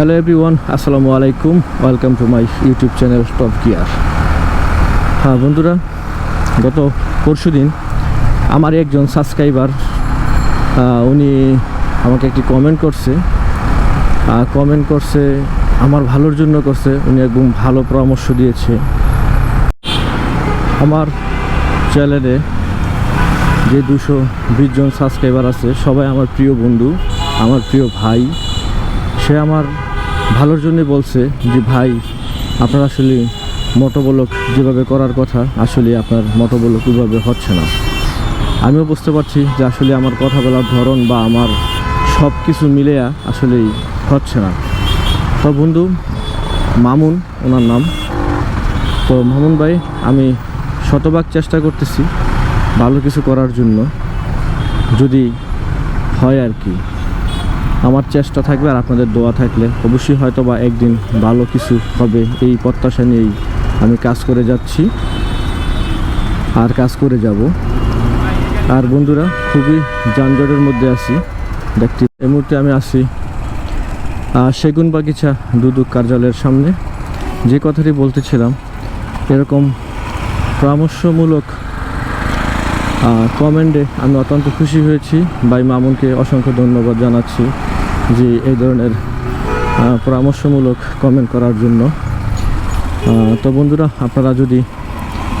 Hello everyone আসসালামু আলাইকুম welcome to my YouTube channel Top Gear হ্যাঁ বন্ধুরা, গত পরশু দিন আমার একজন সাবস্ক্রাইবার উনি আমাকে একটি কমেন্ট করছে। কমেন্ট করছে, আমার ভালোর জন্য করছে। উনি একদম ভালো পরামর্শ দিয়েছে। আমার চ্যানেলে যে দুশো বিশ জন সাবস্ক্রাইবার আছে, সবাই আমার প্রিয় বন্ধু, আমার প্রিয় ভাই। সে আমার ভালোর জন্য বলছে যে, ভাই, আপনার আসলে মোটোবলক যেভাবে করার কথা, আসলে আপনার মোটোবলক ওইভাবে হচ্ছে না। আমিও বুঝতে পারছি যে, আসলে আমার কথা বলার ধরন বা আমার সব কিছু মিলে আসলেই হচ্ছে না। তো বন্ধু, মামুন, ওনার নাম। তো মামুন ভাই, আমি শতভাগ চেষ্টা করতেছি ভালো কিছু করার জন্য। যদি হয় আর কি। আমার চেষ্টা থাকবে আর আপনাদের দোয়া থাকলে। অবশ্যই হয়তো বা একদিন ভালো কিছু হবে। এই প্রত্যাশা নিয়েই আমি কাজ করে যাচ্ছি। আর কাজ করে যাব। আর বন্ধুরা, খুবই যানজটের মধ্যে আছি। দেখতে এই মুহূর্তে আমি আছি সেগুন বাগিচা দুদুক কার্যালয়ের সামনে। যে কথাটি বলতেছিলাম, এরকম পরামর্শমূলক কমেন্টে আমি অত্যন্ত খুশি হয়েছি। ভাই মামুনকে অসংখ্য ধন্যবাদ জানাচ্ছি যে এই ধরনের পরামর্শমূলক কমেন্ট করার জন্য। তো বন্ধুরা, আপনারা যদি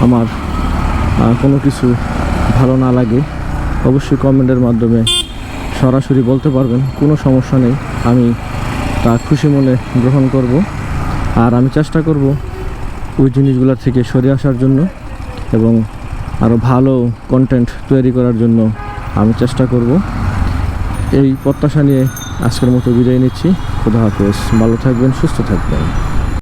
আমার কোনো কিছু ভালো না লাগে, অবশ্যই কমেন্টের মাধ্যমে সরাসরি বলতে পারবেন, কোনো সমস্যা নেই, আমি তা খুশি মনে গ্রহণ করব। আর আমি চেষ্টা করব ওই জিনিসগুলোর থেকে সরে আসার জন্য এবং আরও ভালো কন্টেন্ট তৈরি করার জন্য আমি চেষ্টা করব। এই প্রত্যাশা নিয়ে আজকের মতো বিদায় নিচ্ছি। খুদা হাফেজ। ভালো থাকবেন, সুস্থ থাকবেন।